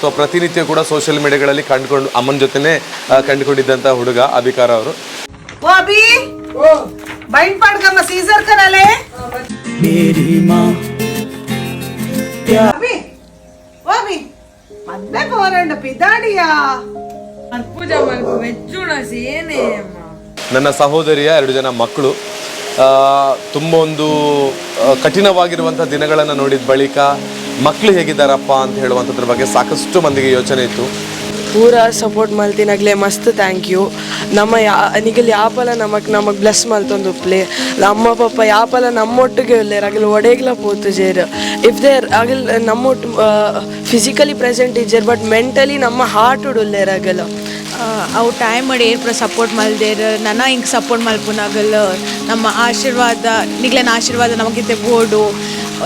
ಅಥವಾ ಪ್ರತಿನಿತ್ಯ ಕೂಡ ಸೋಷಿಯಲ್ ಮೀಡಿಯಾಗಳಲ್ಲಿ ಕಂಡುಕೊಂಡು ಅಮ್ಮನ ಜೊತೆನೆ ಕಂಡುಕೊಂಡಿದ್ದಂಥ ಹುಡುಗ ಅಭಿಕಾರ ಅವರು. ನನ್ನ ಸಹೋದರಿಯ ಎರಡು ಜನ ಮಕ್ಕಳು ತುಂಬ ಒಂದು ಕಠಿಣವಾಗಿರುವಂಥ ದಿನಗಳನ್ನು ನೋಡಿದ ಬಳಿಕ ಮಕ್ಕಳು ಹೇಗಿದ್ದಾರಪ್ಪ ಅಂತ ಹೇಳುವಂಥದ್ರ ಬಗ್ಗೆ ಸಾಕಷ್ಟು ಮಂದಿಗೆ ಯೋಚನೆ ಇತ್ತು. ಪೂರ ಸಪೋರ್ಟ್ ಮಲ್ತಿನಾಗ್ಲೇ ಮಸ್ತ್ ಥ್ಯಾಂಕ್ ಯು ನಮ್ಮ ಯಾ ನಿಗಲ್ ಯಾಪಲ ನಮಗೆ ನಮಗ್ ಬ್ಲೆಸ್ ಮಲ್ತೊಂದು ಪ್ಲೇ. ನಮ್ಮ ಪಪ್ಪ ಯಾಪಲ ನಮ್ಮೊಟ್ಟಿಗೆ ಇಲ್ಲೇರ್ ಆಗಲ್ ಒಡೆಗ್ಲ ಪೋತು ಜೇರ್. ಇಫ್ ದೇರ್ ಅಗಲ್ ನಮ್ಮೊಟ್ಟು ಫಿಸಿಕಲಿ ಪ್ರೆಸೆಂಟ್ ಇಜ್ಜೇರ್ ಬಟ್ ಮೆಂಟಲಿ ನಮ್ಮ ಹಾರ್ಟ್ ಉಡುಲ್ಲೇರ್ ಆಗಲ್ಲ ಅವು ಟೈಮ್ ಮಾಡಿ ಏರ್ಪ್ರ ಸಪೋರ್ಟ್ ಮಲ್ದೇರ್ ನನ್ನ ಹಿಂಗೆ ಸಪೋರ್ಟ್ ಮಲ್ಪುನಾಗಲ್ಲ ನಮ್ಮ ಆಶೀರ್ವಾದ ನಿಗ್ಲನ ಆಶೀರ್ವಾದ ನಮಗಿತ್ತೆ ಬೋರ್ಡು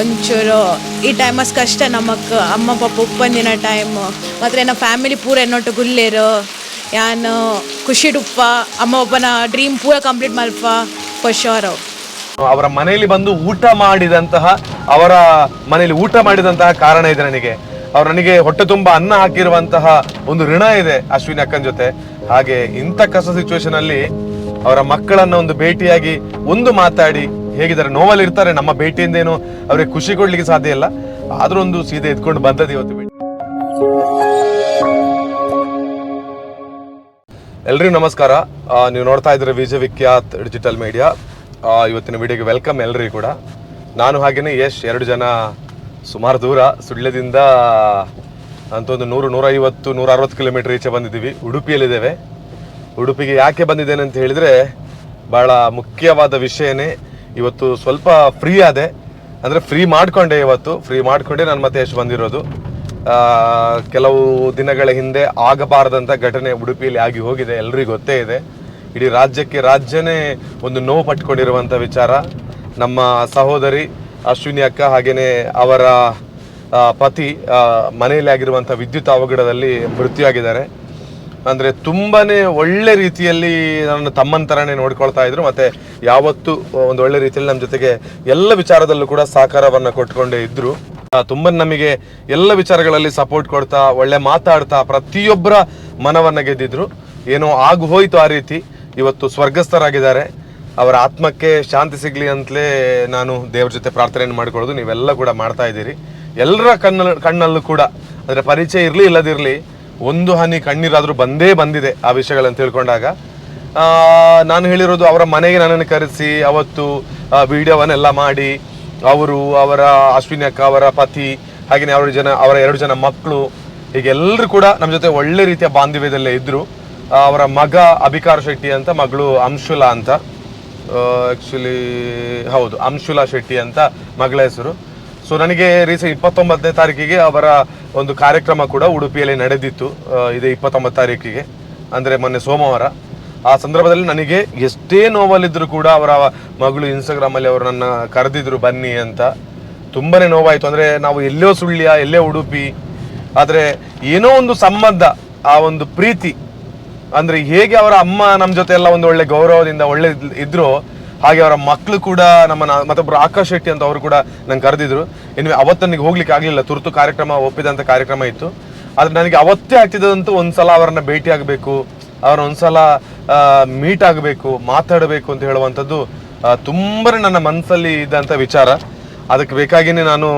ಒಂಚೂರು ಈ ಟೈಮಸ್ ಕಷ್ಟ ನಮ್ಮಕ್ಕ ಅಮ್ಮ ಪಪ್ಪ ಉಪ್ಪಂದಿನ ಟೈಮ್ ಮಾತ್ರ ನಮ್ಮ ಫ್ಯಾಮಿಲಿ ಪೂರ ಎನ್ನೊಟ್ಟು ಗುಲ್ಲೇರು, ಯಾನು ಖುಷಿ ಡುಪ್ಪ ಅಮ್ಮ ಒಬ್ಬನ ಡ್ರೀಮ್ ಪೂರ ಕಂಪ್ಲೀಟ್ ಮಲ್ಪ ಫಾರ್ ಅವರ ಮನೆಯಲ್ಲಿ ಬಂದು ಊಟ ಮಾಡಿದಂತಹ, ಅವರ ಮನೆಯಲ್ಲಿ ಊಟ ಮಾಡಿದಂತಹ ಕಾರಣ ಇದೆ ನನಗೆ. ಅವ್ರು ನನಗೆ ಹೊಟ್ಟೆ ತುಂಬ ಅನ್ನ ಹಾಕಿರುವಂತಹ ಒಂದು ಋಣ ಇದೆ ಅಶ್ವಿನಿ ಅಕ್ಕನ ಜೊತೆ. ಹಾಗೆ ಇಂಥ ಕಸ ಸಿಚುವೇಶನ್ ಅಲ್ಲಿ ಅವರ ಮಕ್ಕಳನ್ನ ಒಂದು ಭೇಟಿಯಾಗಿ ಒಂದು ಮಾತಾಡಿ ಹೇಗಿದ್ದಾರೆ? ನೋವಲ್ಲಿ ಇರ್ತಾರೆ, ನಮ್ಮ ಭೇಟಿಯಿಂದ ಏನು ಅವ್ರಿಗೆ ಖುಷಿ ಕೊಡ್ಲಿಕ್ಕೆ ಸಾಧ್ಯ ಇಲ್ಲ. ಆದ್ರೂ ಒಂದು ಸೀದೆ ಎತ್ಕೊಂಡು ಬಂದದ್ದು ಇವತ್ತು ಭೇಟಿ. ಎಲ್ರಿಗೂ ನಮಸ್ಕಾರ. ನೀವು ನೋಡ್ತಾ ಇದ್ದೀರ ವಿಜಯ ವಿಖ್ಯಾತ್ ಡಿಜಿಟಲ್ ಮೀಡಿಯಾ. ಇವತ್ತಿನ ವಿಡಿಯೋಗೆ ವೆಲ್ಕಮ್ ಎಲ್ರಿಗೂ ಕೂಡ. ನಾನು ಹಾಗೇನೆ ಯಶ್, ಎರಡು ಜನ ಸುಮಾರು ದೂರ, ಸುಳ್ಯದಿಂದ ಅಂತ ಒಂದು ನೂರು, ನೂರೈವತ್ತು ನೂರ ಅರವತ್ತು ಕಿಲೋಮೀಟರ್ ಈಚೆ ಬಂದಿದ್ದೀವಿ. ಉಡುಪಿಯಲ್ಲಿದ್ದೇವೆ. ಉಡುಪಿಗೆ ಯಾಕೆ ಬಂದಿದ್ದೇನೆ ಅಂತ ಹೇಳಿದ್ರೆ, ಬಹಳ ಮುಖ್ಯವಾದ ವಿಷಯನೇ ಇವತ್ತು ಸ್ವಲ್ಪ ಫ್ರೀ ಆದೆ. ಅಂದರೆ ಫ್ರೀ ಮಾಡಿಕೊಂಡೆ ಇವತ್ತು. ಫ್ರೀ ಮಾಡಿಕೊಂಡೆ ನಾನು ಮತ್ತೆ ಎಷ್ಟು ಬಂದಿರೋದು. ಕೆಲವು ದಿನಗಳ ಹಿಂದೆ ಆಗಬಾರದಂಥ ಘಟನೆ ಉಡುಪಿಯಲ್ಲಿ ಆಗಿ ಹೋಗಿದೆ. ಎಲ್ರಿಗೂ ಗೊತ್ತೇ ಇದೆ. ಇಡೀ ರಾಜ್ಯಕ್ಕೆ ರಾಜ್ಯನೇ ಒಂದು ನೋವು ಪಟ್ಕೊಂಡಿರುವಂಥ ವಿಚಾರ. ನಮ್ಮ ಸಹೋದರಿ ಅಶ್ವಿನಿ ಅಕ್ಕ ಹಾಗೆಯೇ ಅವರ ಪತಿ ಮನೆಯಲ್ಲಿ ಆಗಿರುವಂಥ ವಿದ್ಯುತ್ ಅವಘಡದಲ್ಲಿ ಮೃತ್ಯುವಾಗಿದ್ದಾರೆ. ಅಂದ್ರೆ ತುಂಬಾನೇ ಒಳ್ಳೆ ರೀತಿಯಲ್ಲಿ ನನ್ನ ತಮ್ಮನ ತರನೇ ನೋಡ್ಕೊಳ್ತಾ ಇದ್ರು. ಮತ್ತೆ ಯಾವತ್ತು ಒಂದು ಒಳ್ಳೆ ರೀತಿಯಲ್ಲಿ ನಮ್ಮ ಜೊತೆಗೆ ಎಲ್ಲ ವಿಚಾರದಲ್ಲೂ ಕೂಡ ಸಹಕಾರವನ್ನ ಕೊಟ್ಕೊಂಡೇ ಇದ್ರು. ತುಂಬ ನಮಗೆ ಎಲ್ಲ ವಿಚಾರಗಳಲ್ಲಿ ಸಪೋರ್ಟ್ ಕೊಡ್ತಾ, ಒಳ್ಳೆ ಮಾತಾಡ್ತಾ ಪ್ರತಿಯೊಬ್ಬರ ಮನವನ್ನ ಗೆದ್ದಿದ್ರು. ಏನೋ ಆಗು ಹೋಯ್ತು ಆ ರೀತಿ. ಇವತ್ತು ಸ್ವರ್ಗಸ್ಥರಾಗಿದ್ದಾರೆ. ಅವರ ಆತ್ಮಕ್ಕೆ ಶಾಂತಿ ಸಿಗ್ಲಿ ಅಂತಲೇ ನಾನು ದೇವ್ರ ಜೊತೆ ಪ್ರಾರ್ಥನೆಯನ್ನು ಮಾಡ್ಕೊಳ್ಳೋದು. ನೀವೆಲ್ಲ ಕೂಡ ಮಾಡ್ತಾ ಇದ್ದೀರಿ. ಎಲ್ಲರ ಕಣ್ಣಲ್ಲೂ ಕೂಡ, ಅಂದ್ರೆ ಪರಿಚಯ ಇರಲಿ ಇಲ್ಲದಿರಲಿ ಒಂದು ಹನಿ ಕಣ್ಣೀರಾದರೂ ಬಂದೇ ಬಂದಿದೆ ಆ ವಿಷಯಗಳನ್ನು ತಿಳ್ಕೊಂಡಾಗ. ನಾನು ಹೇಳಿರೋದು ಅವರ ಮನೆಗೆ ನನ್ನನ್ನು ಕರೆಸಿ, ಅವತ್ತು ವಿಡಿಯೋವನ್ನೆಲ್ಲ ಮಾಡಿ, ಅವರು, ಅವರ ಅಶ್ವಿನಿ ಅಕ್ಕ, ಅವರ ಪತಿ ಹಾಗೆಯೇ ಅವರ ಜನ, ಅವರ ಎರಡು ಜನ ಮಕ್ಕಳು ಹೀಗೆ ಎಲ್ಲರೂ ಕೂಡ ನಮ್ಮ ಜೊತೆ ಒಳ್ಳೆ ರೀತಿಯ ಬಾಂಧವ್ಯದಲ್ಲೇ ಇದ್ದರು ಅವರ ಮಗ ಅಭಿಕಾರ ಶೆಟ್ಟಿ ಅಂತ, ಮಗಳು ಅಂಶುಲಾ ಅಂತ. ಆಕ್ಚುಲಿ ಹೌದು, ಅಂಶುಲಾ ಶೆಟ್ಟಿ ಅಂತ ಮಗಳ ಹೆಸರು. ಸೊ ನನಗೆ ರೀಸೆಂಟ್ ಇಪ್ಪತ್ತೊಂಬತ್ತನೇ ತಾರೀಕಿಗೆ ಅವರ ಒಂದು ಕಾರ್ಯಕ್ರಮ ಕೂಡ ಉಡುಪಿಯಲ್ಲಿ ನಡೆದಿತ್ತು ಇದೇ ಇಪ್ಪತ್ತೊಂಬತ್ತು ತಾರೀಕಿಗೆ, ಅಂದರೆ ಮೊನ್ನೆ ಸೋಮವಾರ. ಆ ಸಂದರ್ಭದಲ್ಲಿ ನನಗೆ ಎಷ್ಟೇ ನೋವಲ್ಲಿದ್ದರೂ ಕೂಡ ಅವರ ಮಗಳು ಇನ್ಸ್ಟಾಗ್ರಾಮಲ್ಲಿ ಅವರು ನನ್ನ ಕರೆದಿದ್ರು, ಬನ್ನಿ ಅಂತ. ತುಂಬಾನೇ ನೋವಾಯಿತು. ಅಂದರೆ ನಾವು ಎಲ್ಲೋ ಸುಳ್ಯ, ಎಲ್ಲೇ ಉಡುಪಿ, ಆದರೆ ಏನೋ ಒಂದು ಸಂಬಂಧ, ಆ ಒಂದು ಪ್ರೀತಿ, ಅಂದರೆ ಹೇಗೆ ಅವರ ಅಮ್ಮ ನಮ್ಮ ಜೊತೆ ಎಲ್ಲ ಒಂದು ಒಳ್ಳೆ ಗೌರವದಿಂದ ಒಳ್ಳೆ ಇದ್- ಇದ್ರು ಹಾಗೆ ಅವರ ಮಕ್ಕಳು ಕೂಡ ನಮ್ಮನ್ನ ಮತ್ತೊಬ್ರು ಆಕಾಶ್ ಶೆಟ್ಟಿ ಅಂತ ಅವರು ಕೂಡ ನಂಗೆ ಕರೆದಿದ್ರು. ಇನ್ನು ಅವತ್ತು ನನಗೆ ಹೋಗ್ಲಿಕ್ಕೆ ಆಗಲಿಲ್ಲ. ತುರ್ತು ಕಾರ್ಯಕ್ರಮ ಒಪ್ಪಿದಂತ ಕಾರ್ಯಕ್ರಮ ಇತ್ತು. ಆದ್ರೆ ನನಗೆ ಅವತ್ತೇ ಆಗ್ತಿದ್ದಂತೂ ಒಂದ್ಸಲ ಅವರನ್ನ ಭೇಟಿ ಆಗಬೇಕು, ಅವ್ರ ಒಂದ್ಸಲ ಮೀಟ್ ಆಗಬೇಕು, ಮಾತಾಡಬೇಕು ಅಂತ ಹೇಳುವಂಥದ್ದು ತುಂಬಾ ನನ್ನ ಮನಸ್ಸಲ್ಲಿ ಇದ್ದಂಥ ವಿಚಾರ. ಅದಕ್ಕೆ ಬೇಕಾಗಿನೇ ನಾನು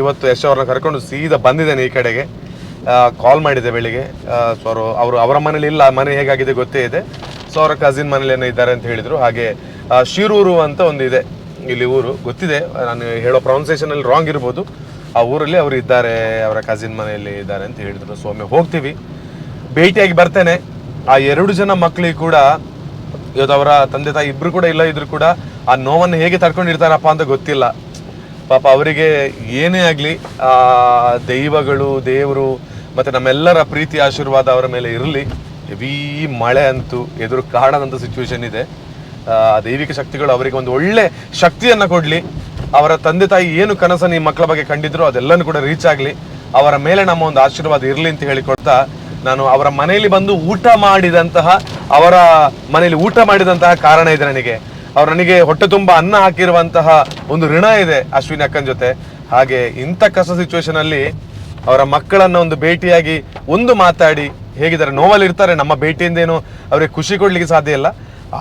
ಇವತ್ತು ಯಶ್ ಅವ್ರನ್ನ ಕರ್ಕೊಂಡು ಸೀದಾ ಬಂದಿದ್ದೇನೆ ಈ ಕಡೆಗೆ. ಕಾಲ್ ಮಾಡಿದೆ ಬೆಳಿಗ್ಗೆ. ಸೊ ಅವರು ಅವರು ಅವರ ಮನೇಲಿ ಇಲ್ಲ, ಮನೆ ಹೇಗಾಗಿದೆ ಗೊತ್ತೇ ಇದೆ. ಸೊ ಅವರ ಕಸಿನ್ ಮನೇಲಿ ಏನೋ ಇದ್ದಾರೆ ಅಂತ ಹೇಳಿದರು. ಹಾಗೆ ಶಿರೂರು ಅಂತ ಒಂದು ಇದೆ ಇಲ್ಲಿ ಊರು. ಗೊತ್ತಿದೆ. ನಾನು ಹೇಳೋ ಪ್ರೊನೌನ್ಸಿಯೇಷನ್ ಅಲ್ಲಿ ರಾಂಗ್ ಇರ್ಬೋದು. ಆ ಊರಲ್ಲಿ ಅವರು ಇದ್ದಾರೆ, ಅವರ ಕಸಿನ್ ಮನೆಯಲ್ಲಿ ಇದ್ದಾರೆ ಅಂತ ಹೇಳಿದ್ರು. ಸೊ ಹೋಗ್ತೀವಿ. ಭೇಟಿಯಾಗಿ ಬರ್ತೇನೆ. ಆ ಎರಡು ಜನ ಮಕ್ಕಳಿಗೆ ಕೂಡ, ಇವತ್ತು ಅವರ ತಂದೆ ತಾಯಿ ಇಬ್ರು ಕೂಡ ಇಲ್ಲ, ಇದ್ರು ಕೂಡ ಆ ನೋವನ್ನು ಹೇಗೆ ತಡ್ಕೊಂಡಿರ್ತಾರಪ್ಪ ಅಂತ ಗೊತ್ತಿಲ್ಲ. ಪಾಪ ಅವರಿಗೆ ಏನೇ ಆಗಲಿ, ಆ ದೈವಗಳು, ದೇವರು, ಮತ್ತು ನಮ್ಮೆಲ್ಲರ ಪ್ರೀತಿ, ಆಶೀರ್ವಾದ ಅವರ ಮೇಲೆ ಇರಲಿ. ಹೆವಿ ಮಳೆ ಅಂತೂ ಎದುರು ಕಾಣದಂಥ ಸಿಚುವೇಶನ್ ಇದೆ. ದೈವಿಕ ಶಕ್ತಿಗಳು ಅವರಿಗೆ ಒಂದು ಒಳ್ಳೆ ಶಕ್ತಿಯನ್ನು ಕೊಡಲಿ. ಅವರ ತಂದೆ ತಾಯಿ ಏನು ಕನಸನ್ನು ಈ ಮಕ್ಕಳ ಬಗ್ಗೆ ಕಂಡಿದ್ರು ಅದೆಲ್ಲನೂ ಕೂಡ ರೀಚ್ ಆಗಲಿ. ಅವರ ಮೇಲೆ ನಮ್ಮ ಒಂದು ಆಶೀರ್ವಾದ ಇರಲಿ ಅಂತ ಹೇಳಿಕೊಡ್ತಾ ನಾನು ಅವರ ಮನೆಯಲ್ಲಿ ಬಂದು ಊಟ ಮಾಡಿದಂತಹ, ಅವರ ಮನೆಯಲ್ಲಿ ಊಟ ಮಾಡಿದಂತಹ ಕಾರಣ ಇದೆ ನನಗೆ. ಅವ್ರು ನನಗೆ ಹೊಟ್ಟೆ ತುಂಬ ಅನ್ನ ಹಾಕಿರುವಂತಹ ಒಂದು ಋಣ ಇದೆ ಅಶ್ವಿನಿ ಅಕ್ಕನ ಜೊತೆ. ಹಾಗೆ ಇಂಥ ಕಸ ಸಿಚುವೇಶನ್ ಅಲ್ಲಿ ಅವರ ಮಕ್ಕಳನ್ನ ಒಂದು ಭೇಟಿಯಾಗಿ ಒಂದು ಮಾತಾಡಿ ಹೇಗಿದ್ದಾರೆ ನೋವಲ್ಲಿ ಇರ್ತಾರೆ ನಮ್ಮ ಭೇಟಿಯಿಂದ ಏನು ಅವರಿಗೆ ಖುಷಿ ಕೊಡ್ಲಿಕ್ಕೆ ಸಾಧ್ಯ ಇಲ್ಲ.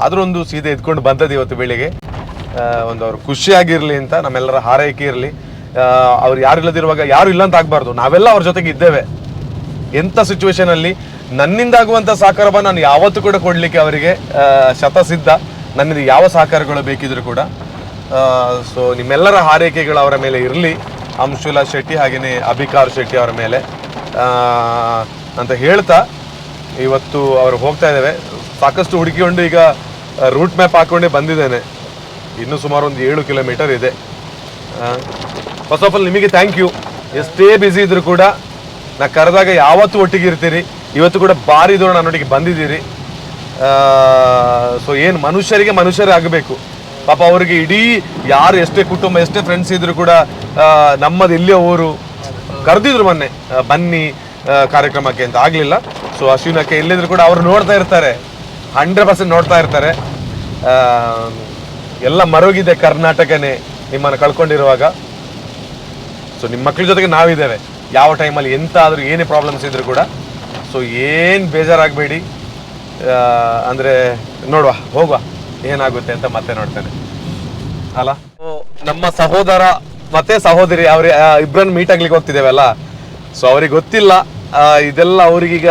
ಆದ್ರೂ ಒಂದು ಸೀದೆ ಎದ್ಕೊಂಡು ಬಂದದ್ದು ಇವತ್ತು ಬೆಳಿಗ್ಗೆ. ಒಂದು ಅವ್ರು ಖುಷಿಯಾಗಿರಲಿ ಅಂತ, ನಮ್ಮೆಲ್ಲರ ಹಾರೈಕೆ ಇರಲಿ. ಅವ್ರು ಯಾರು ಇಲ್ಲದಿರುವಾಗ ಯಾರು ಇಲ್ಲ ಅಂತ ಆಗ್ಬಾರ್ದು. ನಾವೆಲ್ಲ ಅವ್ರ ಜೊತೆಗೆ ಇದ್ದೇವೆ. ಎಂಥ ಸಿಚುವೇಶನಲ್ಲಿ ನನ್ನಿಂದಾಗುವಂಥ ಸಹಕಾರವನ್ನು ನಾನು ಯಾವತ್ತೂ ಕೂಡ ಕೊಡಲಿಕ್ಕೆ ಅವರಿಗೆ ಶತಸಿದ್ಧ. ನನ್ನಿಂದ ಯಾವ ಸಹಕಾರಗಳು ಬೇಕಿದ್ರು ಕೂಡ. ಸೊ ನಿಮ್ಮೆಲ್ಲರ ಹಾರೈಕೆಗಳು ಅವರ ಮೇಲೆ ಇರಲಿ. ಅಂಶುಲಾ ಶೆಟ್ಟಿ ಹಾಗೆಯೇ ಅಭಿಕಾರ್ ಶೆಟ್ಟಿ ಅವರ ಮೇಲೆ. ಅಂತ ಹೇಳ್ತಾ ಇವತ್ತು ಅವರು ಹೋಗ್ತಾ ಇದ್ದೇವೆ. ಸಾಕಷ್ಟು ಹುಡುಕಿಕೊಂಡು ಈಗ ರೂಟ್ ಮ್ಯಾಪ್ ಹಾಕೊಂಡೇ ಬಂದಿದ್ದೇನೆ. ಇನ್ನೂ ಸುಮಾರು ಒಂದು ಏಳು ಕಿಲೋಮೀಟರ್ ಇದೆ. ಫಸ್ಟ್ ಆಫ್ ಆಲ್ ನಿಮಗೆ ಥ್ಯಾಂಕ್ ಯು ಎಷ್ಟೇ ಬ್ಯುಸಿ ಇದ್ರು ಕೂಡ ನಾ ಕರೆದಾಗ ಯಾವತ್ತೂ ಒಟ್ಟಿಗೆ ಇರ್ತೀರಿ ಇವತ್ತು ಕೂಡ ಭಾರಿ ದೂರ ನನ್ನೊಟ್ಟಿಗೆ ಬಂದಿದ್ದೀರಿ. ಸೊ ಏನು ಮನುಷ್ಯರಿಗೆ ಮನುಷ್ಯರೇ ಆಗಬೇಕು. ಪಾಪ ಅವರಿಗೆ ಇಡೀ ಯಾರು ಎಷ್ಟೇ ಕುಟುಂಬ, ಎಷ್ಟೇ ಫ್ರೆಂಡ್ಸ್ ಇದ್ರು ಕೂಡ ನಮ್ಮದು ಇಲ್ಲೇ ಊರು. ಕರೆದಿದ್ರು ಮೊನ್ನೆ ಬನ್ನಿ ಕಾರ್ಯಕ್ರಮಕ್ಕೆ ಅಂತ. ಆಗಲಿಲ್ಲ. ಸೊ ಅಶ್ವಿನಕ್ಕೆ ಎಲ್ಲಿದ್ರು ಕೂಡ ಅವರು ನೋಡ್ತಾ ಇರ್ತಾರೆ. ಹಂಡ್ರೆಡ್ ಪರ್ಸೆಂಟ್ ನೋಡ್ತಾ ಇರ್ತಾರೆ. ಎಲ್ಲ ಮರುಗಿದೆ ಕರ್ನಾಟಕನೇ ನಿಮ್ಮನ್ನು ಕಳ್ಕೊಂಡಿರುವಾಗ. ಸೊ ನಿಮ್ಮ ಮಕ್ಕಳ ಜೊತೆಗೆ ನಾವಿದ್ದೇವೆ. ಯಾವ ಟೈಮಲ್ಲಿ ಎಂತ ಆದರೂ ಏನೇ ಪ್ರಾಬ್ಲಮ್ಸ್ ಇದ್ರು ಕೂಡ. ಸೊ ಏನು ಬೇಜಾರಾಗಬೇಡಿ. ಅಂದರೆ ನೋಡುವ, ಹೋಗುವ. ಏನಾಗುತ್ತೆ ಅಂತ ಮತ್ತೆ ನೋಡ್ತೇನೆ. ಅಲ್ಲ? ನಮ್ಮ ಸಹೋದರ ಮತ್ತೆ ಸಹೋದರಿ, ಅವ್ರ ಇಬ್ಬರನ್ನು ಮೀಟ್ ಆಗ್ಲಿಕ್ಕೆ ಹೋಗ್ತಿದ್ದೇವಲ್ಲ ಸೊ ಅವ್ರಿಗೆ ಗೊತ್ತಿಲ್ಲ. ಇದೆಲ್ಲ ಅವ್ರಿಗೀಗ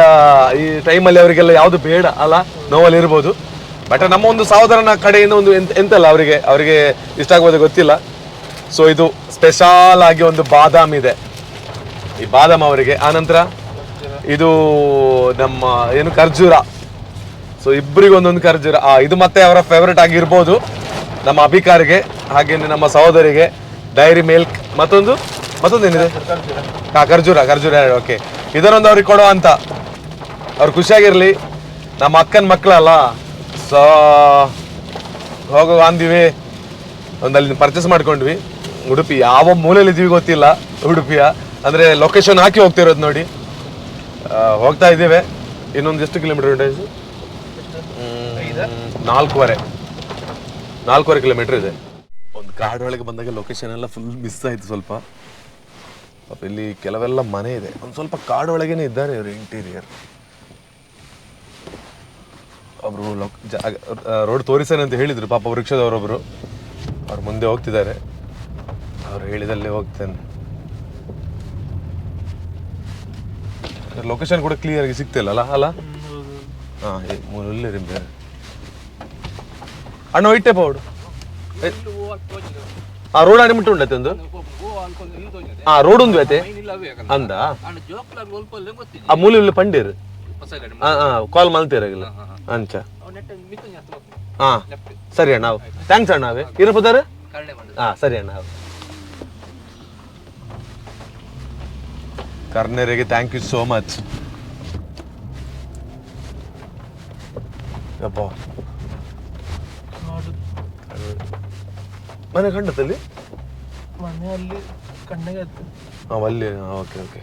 ಈ ಟೈಮಲ್ಲಿ ಅವರಿಗೆಲ್ಲ ಯಾವುದು ಬೇಡ ಅಲ್ಲ? ನೋವಲ್ಲಿ ಇರ್ಬೋದು. ಬಟ್ ನಮ್ಮ ಒಂದು ಸಹೋದರನ ಕಡೆಯಿಂದ ಒಂದು ಎಂತ ಎಂತಲ್ಲ ಅವರಿಗೆ ಅವರಿಗೆ ಇಷ್ಟ ಆಗ್ಬೋದು ಗೊತ್ತಿಲ್ಲ. ಸೊ ಇದು ಸ್ಪೆಷಲ್ ಆಗಿ ಒಂದು ಬಾದಾಮ್ ಇದೆ. ಈ ಬಾದಾಮ್ ಅವರಿಗೆ. ಆನಂತರ ಇದು ನಮ್ಮ ಏನು ಖರ್ಜೂರ. ಸೊ ಇಬ್ಬರಿಗೊಂದೊಂದು ಖರ್ಜೂರ. ಇದು ಮತ್ತೆ ಅವರ ಫೇವ್ರೆಟ್ ಆಗಿರ್ಬೋದು. ನಮ್ಮ ಅಭಿಕಾರಿಗೆ ಹಾಗೇನೆ ನಮ್ಮ ಸಹೋದರಿಗೆ ಡೈರಿ ಮಿಲ್ಕ್ ಮತ್ತೊಂದು ಮತ್ತೊಂದು ಏನಿದೆ ಹಾ ಖರ್ಜೂರ ಖರ್ಜೂರ ಓಕೆ ಇದನ್ನೊಂದು ಅವ್ರಿಗೆ ಕೊಡೋ ಅಂತ. ಅವ್ರು ಖುಷಿಯಾಗಿರ್ಲಿ. ನಮ್ಮ ಅಕ್ಕನ ಮಕ್ಕಳಲ್ಲ. ಸೊ ಹೋಗೋ ಅಂದಿವಿ ಒಂದು ಅಲ್ಲಿ ಪರ್ಚೇಸ್ ಮಾಡ್ಕೊಂಡ್ವಿ. ಉಡುಪಿ ಯಾವ ಮೂಲೆಯಲ್ಲಿ ಇದೀವಿ ಗೊತ್ತಿಲ್ಲ, ಉಡುಪಿಯ. ಅಂದ್ರೆ ಲೊಕೇಶನ್ ಹಾಕಿ ಹೋಗ್ತಿರೋದು ನೋಡಿ. ಹೋಗ್ತಾ ಇದ್ದೇವೆ. ಇನ್ನೊಂದು ಎಷ್ಟು ಕಿಲೋಮೀಟರ್ ಉಂಟು ನಾಲ್ಕೂವರೆ. ನಾಲ್ಕೂವರೆ ಕಿಲೋಮೀಟರ್ ಇದೆ. ಒಂದು ಕಾಡೊಳಗೆ ಬಂದಾಗ ಲೊಕೇಶನ್ ಎಲ್ಲ ಫುಲ್ ಮಿಸ್ ಆಯಿತು ಸ್ವಲ್ಪ. ಪಾಪ ಇಲ್ಲಿ ಕೆಲವೆಲ್ಲ ಮನೆ ಇದೆ. ಒಂದು ಸ್ವಲ್ಪ ಕಾಡೊಳಗೇನೆ ಇದ್ದಾರೆ ಇವರು ಇಂಟೀರಿಯರ್ ಒಬ್ರು ರೋಡ್ ತೋರಿಸೇನೆ ಅಂತ ಹೇಳಿದರು ಪಾಪ ವೃಕ್ಷದವರೊಬ್ರು. ಅವ್ರು ಮುಂದೆ ಹೋಗ್ತಿದ್ದಾರೆ. ಅವ್ರು ಹೇಳಿದಲ್ಲೇ ಹೋಗ್ತೇನೆ. ಲೊಕೇಶನ್ ಕೂಡ ಕ್ಲಿಯರ್ ಆಗಿ ಸಿಗ್ತಿಲ್ಲ ಅಲ್ಲ? ಅಲ್ಲ? ಮೂರಲ್ಲಿ ಮೂಲಲ್ಲಿ ರಿಂಬೆ ಅಣ್ಣ ಒಯ್ಟೆ ಪೌಡು ಆ ರೋಡ್ ಆಡಿ ಮುಟ್ಟು ಉಂಡತೆ ಒಂದು? ಆ ರೋಡ್ ಒಂದು ಐತೆ? ಅಂದ? ಆ ಮೂಲೆ ಉಳ್ಳಿ ಪಂಡೀರ್? ಹಾ ಹಾ ಕಾಲ್ ಮಲ್ತೀರಾಗಿಲ್ಲ ಅಂಚ ಹಾ. ಸರಿ ಅಣ್ಣ ಥ್ಯಾಂಕ್ಸ್ ಅಣ್ಣ ಅವೇ ಇರಪದಾರ ಹಾ ಸರಿ ಅಣ್ಣ ಕರ್ನೇರಿಗೆ ಥ್ಯಾಂಕ್ ಯು ಸೋ ಮಚ್ ಯಪ್ಪ ಮನೆ ಕಂಡದಲ್ಲಿ ಮನೆಯಲ್ಲಿ ಕಣ್ಣಿಗೆ ಹಾಂ ಅಲ್ಲಿ okay okay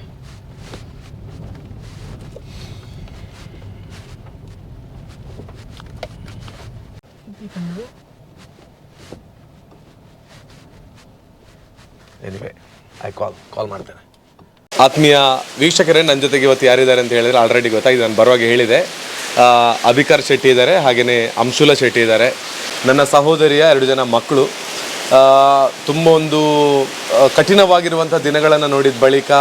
anyway I call call ಮಾಡ್ತೇನೆ. ಆತ್ಮೀಯ ವೀಕ್ಷಕರೇ ನನ್ನ ಜೊತೆಗೆ ಇವತ್ತು ಯಾರಿದ್ದಾರೆ ಅಂತ ಹೇಳಿದ್ರೆ ಆಲ್ರೆಡಿ ಗೊತ್ತಾಗಿದೆ ನಾನು ಬರುವಾಗ ಹೇಳಿದೆ. ಅಭಿಕಾರ್ ಅಭಿಕರ್ ಶೆಟ್ಟಿ ಇದ್ದಾರೆ ಹಾಗೆಯೇ ಅಂಶುಲ ಶೆಟ್ಟಿ ಇದ್ದಾರೆ. ನನ್ನ ಸಹೋದರಿಯ ಎರಡು ಜನ ಮಕ್ಕಳು. ತುಂಬ ಒಂದು ಕಠಿಣವಾಗಿರುವಂಥ ದಿನಗಳನ್ನು ನೋಡಿದ ಬಳಿಕ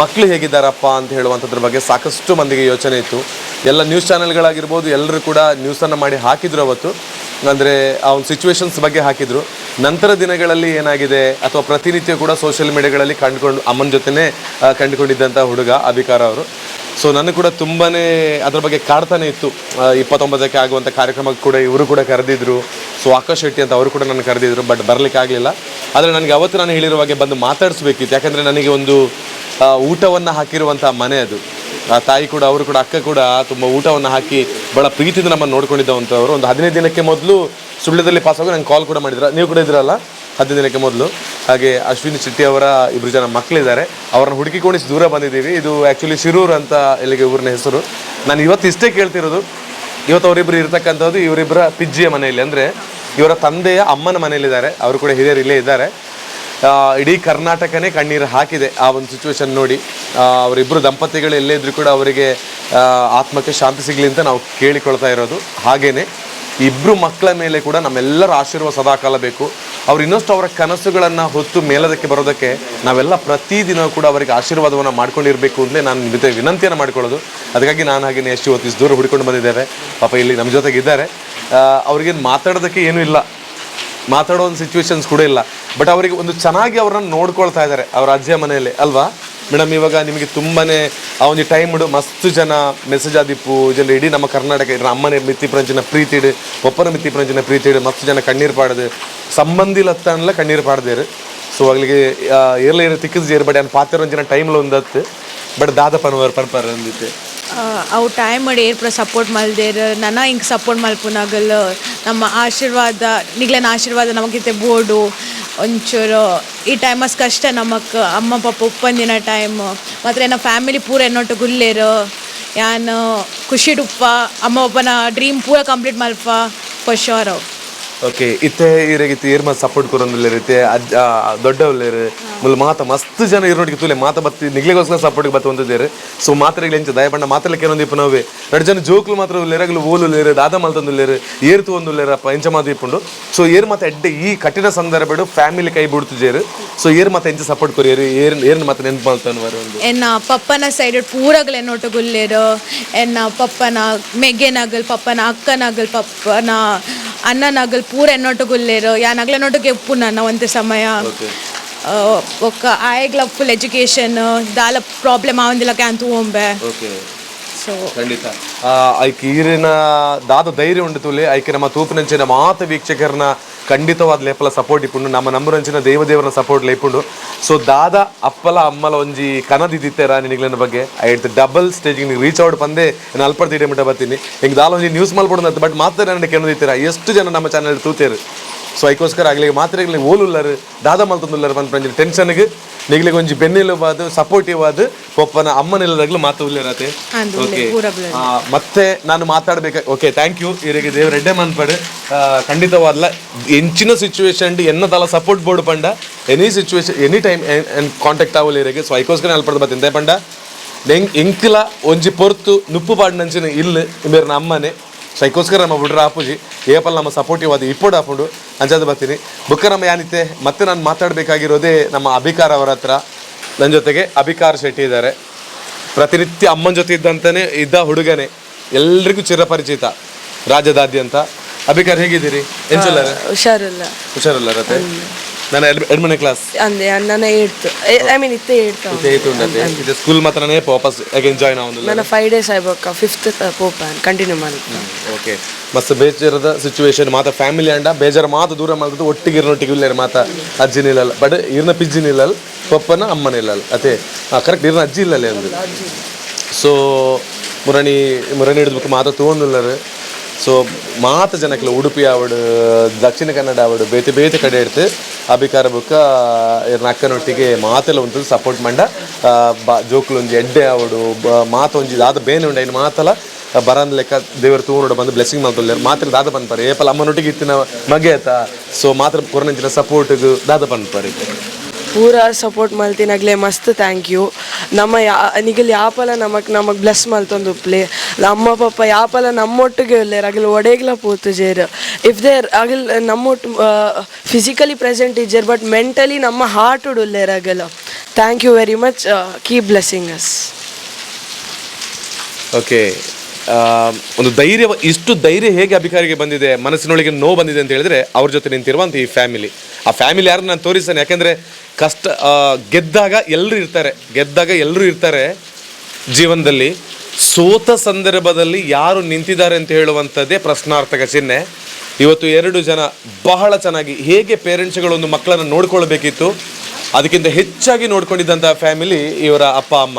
ಮಕ್ಕಳು ಹೇಗಿದ್ದಾರಪ್ಪ ಅಂತ ಹೇಳುವಂಥದ್ರ ಬಗ್ಗೆ ಸಾಕಷ್ಟು ಮಂದಿಗೆ ಯೋಚನೆ ಇತ್ತು. ಎಲ್ಲ ನ್ಯೂಸ್ ಚಾನೆಲ್ಗಳಾಗಿರ್ಬೋದು, ಎಲ್ಲರೂ ಕೂಡ ನ್ಯೂಸನ್ನು ಮಾಡಿ ಹಾಕಿದ್ರು ಅವತ್ತು. ಅಂದರೆ ಆ ಒಂದು ಸಿಚುವೇಶನ್ಸ್ ಬಗ್ಗೆ ಹಾಕಿದರು. ನಂತರ ದಿನಗಳಲ್ಲಿ ಏನಾಗಿದೆ ಅಥವಾ ಪ್ರತಿನಿತ್ಯ ಕೂಡ ಸೋಷಿಯಲ್ ಮೀಡಿಯಾಗಳಲ್ಲಿ ಕಂಡುಕೊಂಡು, ಅಮ್ಮನ ಜೊತೆನೇ ಕಂಡುಕೊಂಡಿದ್ದಂಥ ಹುಡುಗ ಅಭಿಕಾರ ಅವರು. ಸೊ ನನಗೆ ಕೂಡ ತುಂಬಾ ಅದ್ರ ಬಗ್ಗೆ ಕಾಡ್ತಾನೆ ಇತ್ತು. ಇಪ್ಪತ್ತೊಂಬತ್ತಕ್ಕೆ ಆಗುವಂಥ ಕಾರ್ಯಕ್ರಮಕ್ಕೆ ಕೂಡ ಇವರು ಕೂಡ ಕರೆದಿದ್ರು. ಸೊ ಆಕಾಶ್ ಶೆಟ್ಟಿ ಅಂತ ಅವರು ಕೂಡ ನನ್ನ ಕರೆದಿದ್ರು ಬಟ್ ಬರಲಿಕ್ಕೆ ಆಗಲಿಲ್ಲ. ಆದರೆ ನನಗೆ ಅವತ್ತು ನಾನು ಹೇಳಿರುವ ಹಾಗೆ ಬಂದು ಮಾತಾಡಿಸ್ಬೇಕಿತ್ತು. ಯಾಕಂದರೆ ನನಗೆ ಒಂದು ಊಟವನ್ನು ಹಾಕಿರುವಂಥ ಮನೆ ಅದು. ಆ ತಾಯಿ ಕೂಡ, ಅವರು ಕೂಡ, ಅಕ್ಕ ಕೂಡ ತುಂಬ ಊಟವನ್ನು ಹಾಕಿ ಭಾಳ ಪ್ರೀತಿಯಿಂದ ನಮ್ಮನ್ನು ನೋಡ್ಕೊಂಡಿದ್ದವಂಥವ್ರು ಒಂದು ಹದಿನೈದು ದಿನಕ್ಕೆ ಮೊದಲು ಸುಳ್ಳ್ಯದಲ್ಲಿ ಪಾಸ್ ಆಗಿ ನಂಗೆ ಕಾಲ್ ಕೂಡ ಮಾಡಿದ್ರು. ನೀವು ಕೂಡ ಇದ್ರಲ್ಲ? ಹದಿನೈದು ದಿನಕ್ಕೆ ಮೊದಲು. ಹಾಗೆ ಅಶ್ವಿನಿ ಶೆಟ್ಟಿ ಅವರ ಇಬ್ಬರು ಜನ ಮಕ್ಕಳಿದ್ದಾರೆ. ಅವ್ರನ್ನ ಹುಡುಕಿಕೊಂಡಿಸಿ ದೂರ ಬಂದಿದ್ದೀವಿ. ಇದು ಆ್ಯಕ್ಚುಲಿ ಶಿರೂರ್ ಅಂತ ಇಲ್ಲಿಗೆ ಊರಿನ ಹೆಸರು. ನಾನು ಇವತ್ತು ಇಷ್ಟೇ ಕೇಳ್ತಿರೋದು. ಇವತ್ತು ಅವರಿಬ್ಬರು ಇರತಕ್ಕಂಥದ್ದು ಇವರಿಬ್ಬರ ಪಿಜ್ಜಿಯ ಮನೆಯಲ್ಲಿ. ಅಂದರೆ ಇವರ ತಂದೆಯ ಅಮ್ಮನ ಮನೆಯಲ್ಲಿದ್ದಾರೆ. ಅವರು ಕೂಡ ಹಿರಿಯರು ಇಲ್ಲೇ ಇದ್ದಾರೆ. ಇಡೀ ಕರ್ನಾಟಕನೇ ಕಣ್ಣೀರು ಹಾಕಿದೆ ಆ ಒಂದು ಸಿಚುವೇಶನ್ ನೋಡಿ. ಅವರಿಬ್ಬರು ದಂಪತಿಗಳು ಎಲ್ಲೇ ಇದ್ರೂ ಕೂಡ ಅವರಿಗೆ ಆತ್ಮಕ್ಕೆ ಶಾಂತಿ ಸಿಗಲಿ ಅಂತ ನಾವು ಕೇಳಿಕೊಳ್ತಾ ಇರೋದು. ಹಾಗೆಯೇ ಇಬ್ಬರು ಮಕ್ಕಳ ಮೇಲೆ ಕೂಡ ನಮ್ಮೆಲ್ಲರ ಆಶೀರ್ವಾದ ಸದಾಕಾಲ ಬೇಕು. ಅವ್ರು ಇನ್ನಷ್ಟು ಅವರ ಕನಸುಗಳನ್ನು ಹೊತ್ತು ಮೇಲದಕ್ಕೆ ಬರೋದಕ್ಕೆ ನಾವೆಲ್ಲ ಪ್ರತಿದಿನ ಕೂಡ ಅವರಿಗೆ ಆಶೀರ್ವಾದವನ್ನು ಮಾಡ್ಕೊಂಡಿರಬೇಕು ಅಂತಲೇ ನಾನು ಜೊತೆ ವಿನಂತಿಯನ್ನು ಮಾಡ್ಕೊಳ್ಳೋದು. ಅದಕ್ಕಾಗಿ ನಾನು ಹಾಗೆಯೇ ಎಷ್ಟು ಇವತ್ತು ಇಷ್ಟು ದೂರ ಹುಡ್ಕೊಂಡು ಬಂದಿದ್ದೇವೆ ಪಾಪ ಇಲ್ಲಿ ನಮ್ಮ ಜೊತೆಗಿದ್ದಾರೆ. ಅವ್ರಿಗೇನು ಮಾತಾಡೋದಕ್ಕೆ ಏನೂ ಇಲ್ಲ. ಮಾತಾಡೋ ಒಂದು ಸಿಚುವೇಶನ್ಸ್ ಕೂಡ ಇಲ್ಲ. ಬಟ್ ಅವರಿಗೆ ಒಂದು ಚೆನ್ನಾಗಿ ಅವ್ರನ್ನ ನೋಡ್ಕೊಳ್ತಾ ಇದ್ದಾರೆ ಅವ್ರ ಅಜ್ಜಿಯ ಮನೆಯಲ್ಲಿ, ಅಲ್ವಾ? ಮೇಡಮ್ ಇವಾಗ ನಿಮಗೆ ತುಂಬನೇ ಆ ಒಂದು ಟೈಮ್ ಮಸ್ತ್ ಜನ ಮೆಸೇಜ್ ಆದಿಪ್ಪು ಜನ ಇಡೀ ನಮ್ಮ ಕರ್ನಾಟಕ ಇರೋ ಅಮ್ಮನ ಮಿತ್ತಿ ಪ್ರೀತಿ ಇಡು ಒಪ್ಪನ ಮಿತ್ತಿ ಪ್ರೀತಿ ಇಡು, ಮಸ್ತ್ ಜನ ಕಣ್ಣೀರು ಪಾಡದು. ಸಂಬಂಧಿಲತ್ತನ್ಲ ಕಣ್ಣೀರು ಪಾಡ್ದೇರು ಸೊ ಅಲ್ಲಿಗೆ ಏರ್ಲ ಏನು ತಿಕ್ಕಿಸ್ ಏರ್ ಬಟ್ ಏನು ಪಾತಿರಂಜಿನ ಟೈಮ್ಲ ಒಂದತ್ತು ಬಟ್ ದಾದ ಪರ್ಪರ್ ಪನ್ಪರ್ ಅವು ಟೈಮ್ ಮಾಡಿ ಏರ್ಪುರ ಸಪೋರ್ಟ್ ಮಲ್ದೇರು ನನ ಹಿಂಗೆ ಸಪೋರ್ಟ್ ಮಾಡ್ಪುನಾಗಲ್ಲ ನಮ್ಮ ಆಶೀರ್ವಾದ, ನಿಗ್ಲನ ಆಶೀರ್ವಾದ ನಮಗಿತ್ತೆ ಬೋರ್ಡು ಒಂಚೂರು ಈ ಟೈಮಸ್ ಕಷ್ಟ ನಮಕ್, ಅಮ್ಮ ಪಪ್ಪ ಉಪ್ಪಂದಿನ ಟೈಮ್ ಮಾತ್ರ ನಮ್ಮ ಫ್ಯಾಮಿಲಿ ಪೂರ ಎನ್ನೊಟ್ಟು ಗುಲ್ಲೇರು, ಯಾನ್ ಖುಷಿ ಡುಪ್ಪ, ಅಮ್ಮ ಪಪ್ಪನ ಡ್ರೀಮ್ ಪೂರ ಕಂಪ್ಲೀಟ್ ಮಲ್ಪ ಫಾರ್ ಶೋರ್ ಅವು ಓಕೆ ಇತ್ತೆ ಇರಗಿತ್ತು ಏರ್ ಮತ್ತೆ ಸಪೋರ್ಟ್ ಇತ್ತೆ ಅಜ್ಜ ದೊಡ್ಡವಲ್ಲೇರು ಮುಲ್ ಮಾತ ಮಸ್ತ್ ಜನ ಇರೋಟಿಗೆ ತುಲೆ ಮಾತ ಬತ್ತಿ ನಿಗ್ಲಿಗೋಸ್ಕರ ಸಪೋರ್ಟ್ಗೆ ಬತ್ತ ಒಂದಿದ್ದೇರು ಸೊ ಮಾತ್ರೆಗಳು ಎಂಚ ದಯಪಂಡ ಮಾತ್ರಲಿಕ್ಕೆ ಏನೊಂದು ಇಪ್ಪ ನಾವೇ. ಎರಡು ಜನ ಜೋಕ್ಲು ಮಾತ್ರ ಉಲ್ಲೇರಗಳು ಓಲುಲ್ಲೇರು ದಾದ ಮಲ್ತಂದುಲ್ಲೇರು ಏರ್ತು ಒಂದುಲ್ಲೇರಪ್ಪ ಎಂಚ ಮಾತು ಇಪ್ಪುಂಡು ಸೊ ಏರ್ ಮತ್ತೆ ಎಡ್ಡೆ ಈ ಕಠಿಣ ಸಂದರ್ಭಡು ಫ್ಯಾಮಿಲಿ ಕೈ ಬಿಡ್ತಿದ್ದೇರು ಸೊ ಏರ್ ಮತ್ತೆ ಎಂಚ ಸಪೋರ್ಟ್ ಕೊರಿಯರು ಏರ್ ಏರ್ ಮತ್ತೆ ನೆನ್ಪು ಮಾಡ್ತಾನೆ ಒಂದು. ಎನ್ನ ಪಪ್ಪನ ಸೈಡ್ ಪೂರಗಳು ನೋಟಗುಲ್ಲೇರು ಗುಲ್ಲೇರು ಎನ್ನ ಪಪ್ಪನ ಮೆಗ್ಗೆನಾಗಲ್ ಪಪ್ಪನ ಅಕ್ಕನಾಗಲ್ ಪಪ್ಪನ ಅಣ್ಣನಗಲ್ ಪೂರ ಎನ್ನೊಟ್ಟುಗುಲ್ಲೇರು ಯಾ ಉಪ್ಪು ನನ್ನ ಒಂದು ಸಮಯ. ಒಕ್ಕ ಆಯ್ಗ್ಲ ಫುಲ್ ಎಜುಕೇಶನ್ ದಾಲ ಪ್ರಾಬ್ಲಮ್ ಆವಂದಿಲ್ಲ ಕ್ಯಾನ್ ತೂಂಬೆ ಓಕೆ. ಸೊ ಖಂಡಿತ. ಐಕ್ ಈರಿನ ದಾದ ಧೈರ್ಯ ಉಂಡು ತುಲೆ ಐಕೆ ನಮ್ಮ ತೂಪಿನಂಚಿನ ಮಾತ ವೀಕ್ಷಕರನ್ನ ಖಂಡಿತವಾದ ಲೇಪಲ ಸಪೋರ್ಟ್ ಇಪ್ಪುಂಡು. ನಮ್ಮ ನಂಬರಂಚಿನ ದೇವದೇವರನ ಸಪೋರ್ಟ್ ಲೇಪುಂಡು ಸೊ ದಾದ, ಅಪ್ಪಲ, ಅಮ್ಮಲ ಒಂಜಿ ಕನದಿದ್ದಿತ್ತೇರ ನಿನಗ್ಲನ ಬಗ್ಗೆ? ಐ ಇಟ್ ಡಬಲ್ ಸ್ಟೇಜಿಗೆ ನೀವು ರೀಚ್ ಔಟ್ ಬಂದೆ ನಾನು ತಿಡೆ ಮಟ್ಟ ಬರ್ತೀನಿ. ಹಿಂಗೆ ದಾಲ ಒಂಜಿ ನ್ಯೂಸ್ ಮಾಡ್ಬಿಡೋದಂತ ಬಟ್ ಮಾತ್ರ ನನಗೆ ಕೆಣದಿತ್ತೀರ ಎಷ್ಟು ಜನ ನಮ್ಮ ಚಾನಲ್ ತೂತೇರು? ಸೊ ಐಕೋಸ್ಕರ ಆಗಲಿ ಮಾತ್ರೆಗಳಿಗೆ ಓಲುಲ್ಲರು, ದಾದ ಮಲ್ತಂದುಲ್ಲರು ಬಂದು ಟೆನ್ಷನ್ಗೆ ನಿಗ್ಲಿಗೆ ಒಂಜಿ ಬಾದು ಸಪೋರ್ಟಿವ್ ಆದ ಪೊಪ್ಪನ ಅಮ್ಮನಿಲ್ಲದಾಗ್ಲೂ ಮಾತು ಉಲ್ಲೇರತೆ ಓಕೆ ಮತ್ತೆ ನಾನು ಮಾತಾಡ್ಬೇಕು ಓಕೆ ಥ್ಯಾಂಕ್ ಯು ಇವರಿಗೆ ದೇವ್ರ ಎಡ್ಡೆ ಮನ್ಪಡು. ಖಂಡಿತವಾದ್ಲ ಎಂಚಿನ ಸಿಚುವೇಶನ್ ಎನ್ನ ತಲ ಸಪೋರ್ಟ್ ಬೋರ್ಡ್ ಪಂಡ any situation any time contact ಆಗೋಲ್ಲ ಇವರಿಗೆ ಸೊ ಐಕೋಸ್ಕರ ಅಲ್ಪಡ್ದು ಬತ್ತಿಂದೆ ಪಂಡ ಎಂಕಿಲ ಒಂಜಿ ಪೊರ್ತು ನುಪ್ಪು ಪಾಡ್ನಂಚಿನ ಇಲ್ಲ ಇಮೇರ್ನ ಅಮ್ಮನೆ ಸೊ ಐಕೋಸ್ಕರ ನಮ್ಮ ಬಿಡ್ರ ಅಪ್ಪುಜಿ ಏಪಲ್ ನಮ್ಮ ಸಪೋರ್ಟಿವ್ ಅದು ಇಪ್ಪಡು ಹಾಕೊಂಡು ಅಂಜಾದ ಬರ್ತೀನಿ. ಬುಕ್ಕ ನಮ್ಮ ಮತ್ತೆ ನಾನು ಮಾತಾಡಬೇಕಾಗಿರೋದೇ ನಮ್ಮ ಅಭಿಕಾರ ಅವರ ಹತ್ರ. ನನ್ನ ಜೊತೆಗೆ ಅಭಿಕಾರ್ ಶೆಟ್ಟಿ ಇದ್ದಾರೆ ಪ್ರತಿನಿತ್ಯ ಅಮ್ಮನ ಜೊತೆ ಇದ್ದಂತಲೇ ಇದ್ದ ಹುಡುಗನೇ. ಎಲ್ರಿಗೂ ಚಿರಪರಿಚಿತ. ರಾಜ್ಯದಾದ್ಯಂತ ಅಭಿಕಾರ್ ಹೇಗಿದ್ದೀರಿ? ಹುಷಾರ್ ಹುಷಾರಿಲ್ಲ. ಹುಷಾರಲ್ಲ ರತೆ ನಾನು ಎರಡನೇ ಕ್ಲಾಸ್ ಅಂದೆ ಅಣ್ಣನ ಏಡ್ತು. ಐ ಮೀನ್ ಇತ್ತೆ ಏಡ್ತು ಉಂಡತೆ ಇದು ಸ್ಕೂಲ್ ಮಾತ್ರ ನಾನೇ ವಾಪಸ್ ಅಗೇನ್ ಜಾಯ್ನ್ ಆಗೋದಿಲ್ಲ ನನ್ನ ಫೈವ್ ಡೇಸ್ ಆಯ್ಬಕ್ಕ ಫಿಫ್ತ್ ಪೋಪ ಕಂಟಿನ್ಯೂ ಮಾಡಿ ಓಕೆ ಮಸ್ತ್ ಬೇಜಾರದ ಸಿಚುವೇಶನ್ ಮಾತ ಫ್ಯಾಮಿಲಿ ಅಂಡ ಬೇಜಾರ ಮಾತ ದೂರ ಮಾಡಿದ್ರು ಒಟ್ಟಿಗೆ ಇರೋಟ್ಟಿಗೆ ಇಲ್ಲರ ಮಾತ ಅಜ್ಜಿ ನಿಲ್ಲಲ್ಲ. ಬಟ್ ಇರ್ನ ಪಿಜ್ಜಿ ನಿಲ್ಲಲ್ಲ ಪಪ್ಪನ ಅಮ್ಮನ ಇಲ್ಲಲ್ಲ ಅದೇ ಕರೆಕ್ಟ್ ಇರ್ನ ಅಜ್ಜಿ ಇಲ್ಲಲ್ಲ ಅಂದು. ಸೊ ಮುರಣಿ ಮುರಣಿ ಹಿಡಿದ್ಬೇಕು ಮಾತ ತಗೊಂಡಿಲ್ಲರು. ಸೊ ಮಾತ ಜನಕ್ಕೆಲ್ಲ ಉಡುಪಿ ಆವಡು, ದಕ್ಷಿಣ ಕನ್ನಡ ಆವಡು ಬೇತೆ ಬೇತೆ ಕಡೆ ಇಡ್ತು ಅಭಿಕಾರ ಬುಕ್ಕ ಇರ್ನ ಅಕ್ಕನೊಟ್ಟಿಗೆ ಮಾತೆಲ್ಲ ಸಪೋರ್ಟ್ ಮಂಡ. ಬ ಬಾ, ಜೋಕ್ಲು ಒಂಜಿ ಎಡ್ಡೆ ಆವಡು, ಬ- ಮಾತ ಒಂಜಿ ದಾದ ಬೇನೆ ಉಂಡ, ಇನ್ನು ಮಾತಲ್ಲ ಬರಂದ್ ಲೆಕ್ಕ ದೇವರ ತೂರೋಡ ಬಂದು ಬ್ಲೆಸ್ಸಿಂಗ್ ಮಾಡ್ತಲ್ಲ. ಮಾತ್ರ ದಾದ ಬಂದ್ಪಾರೆ ಏಪಲ್ ಅಮ್ಮನೊಟ್ಟಿಗೆ ಇತ್ತಿನ ಮಗೆ ಆಯ್ತಾ? ಸೊ ಮಾತ್ರ ಕೊರನಂಚಿನ ಸಪೋರ್ಟ್ಗೆ ದಾದ ಪನ್ಪಾರೆ ಪೂರ ಸಪೋರ್ಟ್ ಮಲ್ತಿನಾಗ್ಲೆ ಮಸ್ತ್ ಥ್ಯಾಂಕ್ ಯು ನಮ್ಮ ಯಾ, ನಿಗಲ್ ಯಾಪಲ ನಮಕ್, ನಮಗ್ ಬ್ಲೆಸ್ ಮಲ್ತೊಂದು ಉಪ್ಲೆ. ಅಮ್ಮ ಪಪ್ಪ ಯಾಪಲ ನಮ್ಮೊಟ್ಟಿಗೆ ಉಲ್ಲೇರ್ ಅಗಲ್ ಒಡೆಗ್ಲ ಪೋತು ಜೇರ್. ಇಫ್ ದೇರ್ ಅಗಲ್ ನಮ್ಮೊಟ್ಟು ಫಿಸಿಕಲಿ ಪ್ರೆಸೆಂಟ್ ಇಜ್ಜೇರ್ ಬಟ್ ಮೆಂಟಲಿ ನಮ್ಮ ಹಾರ್ಟ್ ಉಡುಲ್ಲೇರ್ ಅಗಲ್ thank you very much keep blessing us okay ಒಂದು ಧೈರ್ಯ, ಇಷ್ಟು ಧೈರ್ಯ ಹೇಗೆ ಅಭಿಕಾರಿಗೆ ಬಂದಿದೆ, ಮನಸ್ಸಿನೊಳಗೆ ನೋವು ಬಂದಿದೆ ಅಂತ ಹೇಳಿದ್ರೆ ಅವ್ರ ಜೊತೆ ನಿಂತಿರುವಂಥ ಈ ಫ್ಯಾಮಿಲಿ ಆ ಫ್ಯಾಮಿಲಿ ಯಾರನ್ನ ನಾನು ತೋರಿಸ್ತೇನೆ, ಯಾಕೆಂದರೆ ಕಷ್ಟ ಗೆದ್ದಾಗ ಎಲ್ಲರೂ ಇರ್ತಾರೆ, ಗೆದ್ದಾಗ ಎಲ್ಲರೂ ಇರ್ತಾರೆ ಜೀವನದಲ್ಲಿ. ಸೋತ ಸಂದರ್ಭದಲ್ಲಿ ಯಾರು ನಿಂತಿದ್ದಾರೆ ಅಂತ ಹೇಳುವಂಥದ್ದೇ ಪ್ರಶ್ನಾರ್ಥಕ ಚಿಹ್ನೆ. ಇವತ್ತು ಎರಡು ಜನ ಬಹಳ ಚೆನ್ನಾಗಿ ಹೇಗೆ ಪೇರೆಂಟ್ಸ್ಗಳು ಒಂದು ಮಕ್ಕಳನ್ನು ನೋಡ್ಕೊಳ್ಬೇಕಿತ್ತು, ಅದಕ್ಕಿಂತ ಹೆಚ್ಚಾಗಿ ನೋಡ್ಕೊಂಡಿದ್ದಂಥ ಫ್ಯಾಮಿಲಿ ಇವರ ಅಪ್ಪ, ಅಮ್ಮ.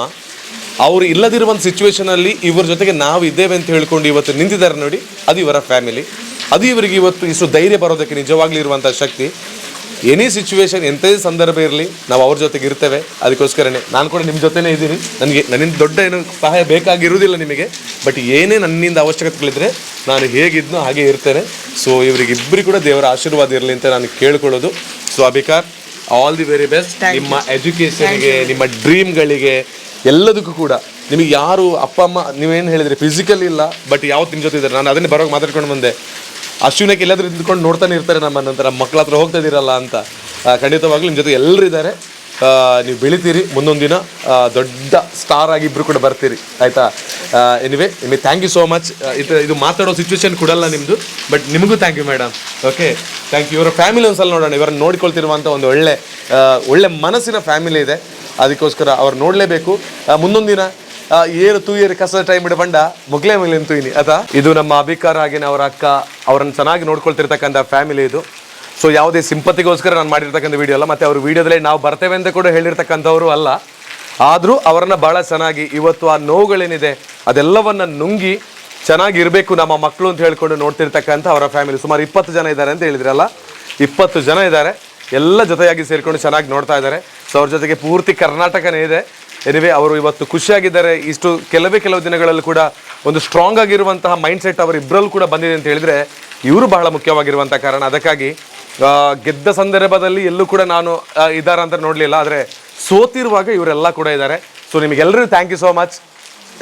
ಅವರು ಇಲ್ಲದಿರುವಂಥ ಸಿಚುವೇಶನಲ್ಲಿ ಇವ್ರ ಜೊತೆಗೆ ನಾವು ಇದ್ದೇವೆ ಅಂತ ಹೇಳ್ಕೊಂಡು ಇವತ್ತು ನಿಂತಿದ್ದಾರೆ ನೋಡಿ. ಅದು ಇವರ ಫ್ಯಾಮಿಲಿ ಅದು ಇವರಿಗೆ ಇವತ್ತು ಇಷ್ಟು ಧೈರ್ಯ ಬರೋದಕ್ಕೆ ನಿಜವಾಗ್ಲೂ ಇರುವಂಥ ಶಕ್ತಿ. ಎನಿ ಸಿಚುವೇಶನ್ ಎಂಥದೇ ಸಂದರ್ಭ ಇರಲಿ ನಾವು ಅವ್ರ ಜೊತೆಗೆ ಇರ್ತೇವೆ. ಅದಕ್ಕೋಸ್ಕರನೇ ನಾನು ಕೂಡ ನಿಮ್ಮ ಜೊತೆನೇ ಇದ್ದೀನಿ. ನನಗೆ ನನ್ನಿಂದ ದೊಡ್ಡ ಏನು ಸಹಾಯ ಬೇಕಾಗಿರುವುದಿಲ್ಲ ನಿಮಗೆ. ಬಟ್ ಏನೇ ನನ್ನಿಂದ ಅವಶ್ಯಕತೆಗಳಿದ್ರೆ ನಾನು ಹೇಗಿದ್ನೋ ಹಾಗೆ ಇರ್ತೇನೆ. ಸೊ ಇವರಿಗೆ ಇಬ್ಬರು ಕೂಡ ದೇವರ ಆಶೀರ್ವಾದ ಇರಲಿ ಅಂತ ನಾನು ಕೇಳ್ಕೊಳ್ಳೋದು. ಸೊ ಅಭಿಕಾರ್ ಆಲ್ ದಿ ವೆರಿ ಬೆಸ್ಟ್ ನಿಮ್ಮ ಎಜುಕೇಷನ್ಗೆ ನಿಮ್ಮ ಡ್ರೀಮ್ಗಳಿಗೆ ಎಲ್ಲದಕ್ಕೂ ಕೂಡ. ನಿಮಗೆ ಯಾರು ಅಪ್ಪ, ಅಮ್ಮ, ನೀವೇನು ಹೇಳಿದ್ರಿ ಫಿಸಿಕಲ್ ಇಲ್ಲ ಬಟ್ ಯಾವತ್ತು ನಿಮ್ಮ ಜೊತೆ ಇದ್ದಾರೆ? ನಾನು ಅದನ್ನೇ ಬರೋಕೆ ಮಾತಾಡ್ಕೊಂಡು ಬಂದೆ. ಅಶ್ವಿನಕ್ಕೆ ಎಲ್ಲಾದರೂ ನಿಂತ್ಕೊಂಡು ನೋಡ್ತಾನೆ ಇರ್ತಾರೆ ನಮ್ಮ ನಂತರ. ಮಕ್ಕಳ ಹತ್ರ ಹೋಗ್ತಾ ಇದ್ದೀರಲ್ಲ ಅಂತ. ಖಂಡಿತವಾಗ್ಲೂ ನಿಮ್ಮ ಜೊತೆ ಎಲ್ಲರೂ ಇದ್ದಾರೆ. ನೀವು ಬೆಳಿತೀರಿ ಮುಂದೊಂದು ದಿನ. ದೊಡ್ಡ ಸ್ಟಾರ್ ಆಗಿ ಇಬ್ಬರು ಕೂಡ ಬರ್ತೀರಿ. ಆಯಿತಾ? ಎನಿವೆ ನಿಮಗೆ ಥ್ಯಾಂಕ್ ಯು ಸೋ ಮಚ್ ಇದು ಇದು ಮಾತಾಡೋ ಸಿಚುವೇಶನ್ ಕೊಡಲ್ಲ ನಿಮ್ಮದು ಬಟ್ ನಿಮಗೂ thank you madam okay thank you ಇವರ ಫ್ಯಾಮಿಲಿ ಒಂದ್ಸಲ ನೋಡೋಣ. ಇವರನ್ನು ನೋಡ್ಕೊಳ್ತಿರುವಂಥ ಒಂದು ಒಳ್ಳೆ ಒಳ್ಳೆ ಮನಸ್ಸಿನ ಫ್ಯಾಮಿಲಿ ಇದೆ. ಅದಕ್ಕೋಸ್ಕರ ಅವ್ರು ನೋಡಲೇಬೇಕು. ಮುಂದೊಂದು ದಿನ ಏರು ತೂಯೇರು ಕಸದ ಟೈಮ್ ಇಡ ಬಂಡ, ಮುಗ್ಲೆ ಮೇಲೆ ತೂಯಿನಿ ಅದ ಇದು ನಮ್ಮ ಅಭಿಕಾರ ಆಗಿನ ಅವರ ಅಕ್ಕ ಅವರನ್ನು ಚೆನ್ನಾಗಿ ನೋಡ್ಕೊಳ್ತಿರ್ತಕ್ಕಂಥ ಫ್ಯಾಮಿಲಿ ಇದು. ಸೊ ಯಾವುದೇ ಸಿಂಪತಿಗೋಸ್ಕರ ನಾನು ಮಾಡಿರ್ತಕ್ಕಂಥ ವಿಡಿಯೋ ಅಲ್ಲ, ಮತ್ತು ಅವ್ರ ವಿಡಿಯೋದಲ್ಲಿ ನಾವು ಬರ್ತೇವೆ ಅಂತ ಕೂಡ ಹೇಳಿರ್ತಕ್ಕಂಥವ್ರು ಅಲ್ಲ. ಆದರೂ ಅವರನ್ನು ಭಾಳ ಚೆನ್ನಾಗಿ ಇವತ್ತು ಆ ನೋವುಗಳೇನಿದೆ, ಅದೆಲ್ಲವನ್ನು ನುಂಗಿ ಚೆನ್ನಾಗಿರಬೇಕು ನಮ್ಮ ಮಕ್ಕಳು ಅಂತ ಹೇಳ್ಕೊಂಡು ನೋಡ್ತಿರ್ತಕ್ಕಂಥ ಅವರ ಫ್ಯಾಮಿಲಿ ಸುಮಾರು ಇಪ್ಪತ್ತು ಜನ ಇದ್ದಾರೆ ಅಂತ ಹೇಳಿದ್ರಲ್ಲ? ಇಪ್ಪತ್ತು ಜನ ಇದ್ದಾರೆ. ಎಲ್ಲ ಜೊತೆಯಾಗಿ ಸೇರಿಕೊಂಡು ಚೆನ್ನಾಗಿ ನೋಡ್ತಾ ಇದ್ದಾರೆ. ಸೊ ಅವ್ರ ಜೊತೆಗೆ ಪೂರ್ತಿ ಕರ್ನಾಟಕನೇ ಇದೆ. ಎನಿವೆ ಅವರು ಇವತ್ತು ಖುಷಿಯಾಗಿದ್ದಾರೆ. ಇಷ್ಟು ಕೆಲವೇ ಕೆಲವು ದಿನಗಳಲ್ಲಿ ಕೂಡ ಒಂದು ಸ್ಟ್ರಾಂಗ್ ಆಗಿರುವಂತಹ ಮೈಂಡ್ ಸೆಟ್ ಅವರು ಇಬ್ಬರಲ್ಲೂ ಕೂಡ ಬಂದಿದೆ ಅಂತ ಹೇಳಿದ್ರೆ ಇವರು ಬಹಳ ಮುಖ್ಯವಾಗಿರುವಂಥ ಕಾರಣ. ಅದಕ್ಕಾಗಿ ಗೆದ್ದ ಸಂದರ್ಭದಲ್ಲಿ ಎಲ್ಲೂ ಕೂಡ ನಾನು ಇದ್ದಾರೆ ಅಂತ ನೋಡಲಿಲ್ಲ. ಆದರೆ ಸೋತಿರುವಾಗ ಇವರೆಲ್ಲ ಕೂಡ ಇದ್ದಾರೆ. ಸೊ ನಿಮಗೆಲ್ಲರಿಗೂ thank you so much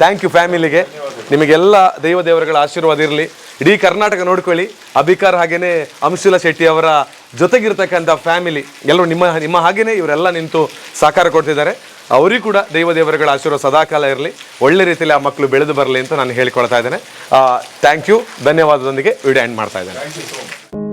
thank you ಫ್ಯಾಮಿಲಿಗೆ ನಿಮಗೆಲ್ಲ ದೈವ ದೇವರುಗಳ ಆಶೀರ್ವಾದ ಇರಲಿ. ಇಡೀ ಕರ್ನಾಟಕ ನೋಡ್ಕೊಳ್ಳಿ. ಅಭಿಕಾರ್ ಹಾಗೇನೆ ಅಂಶುಲ ಶೆಟ್ಟಿ ಅವರ ಜೊತೆಗಿರ್ತಕ್ಕಂಥ ಫ್ಯಾಮಿಲಿ, ಎಲ್ಲರೂ ನಿಮ್ಮ ನಿಮ್ಮ ಹಾಗೇನೆ ಇವರೆಲ್ಲ ನಿಂತು ಸಹಕಾರ ಕೊಡ್ತಿದ್ದಾರೆ. ಅವರಿಗೂ ಕೂಡ ದೈವ ದೇವರುಗಳ ಆಶೀರ್ವಾದ ಸದಾಕಾಲ ಇರಲಿ. ಒಳ್ಳೆ ರೀತಿಯಲ್ಲಿ ಆ ಮಕ್ಕಳು ಬೆಳೆದು ಬರಲಿ ಅಂತ ನಾನು ಹೇಳಿಕೊಳ್ತಾ ಇದ್ದೇನೆ. ಥ್ಯಾಂಕ್ ಯು ಧನ್ಯವಾದದೊಂದಿಗೆ ವಿಡಿಯೋ ಎಂಡ್ ಮಾಡ್ತಾ ಇದ್ದೇನೆ.